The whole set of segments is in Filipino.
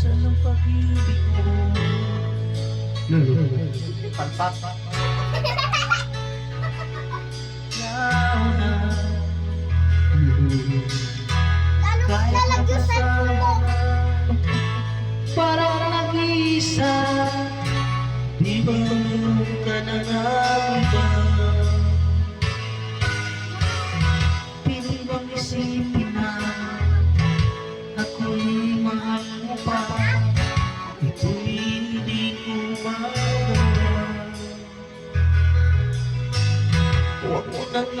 puso ng pag-ibig mo. Palpak. Ikaw na. Lalo mas lalag yung cellphone mo. Parang nag-iisa, di ba ka na namin? ನನ್ನ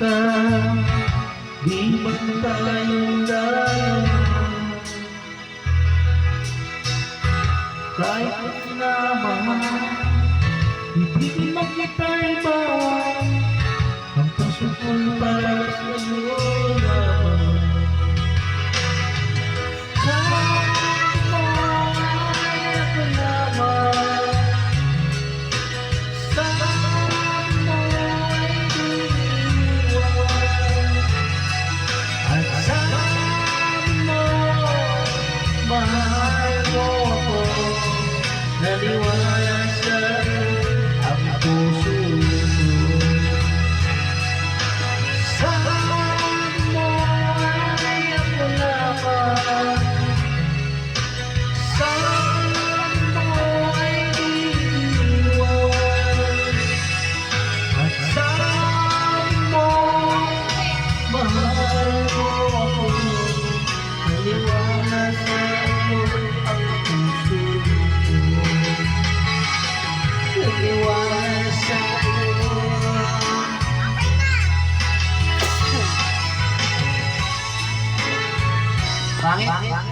kita Di man tayo Kahit naman Hindi na kita'y bawa Bakit? Bakit?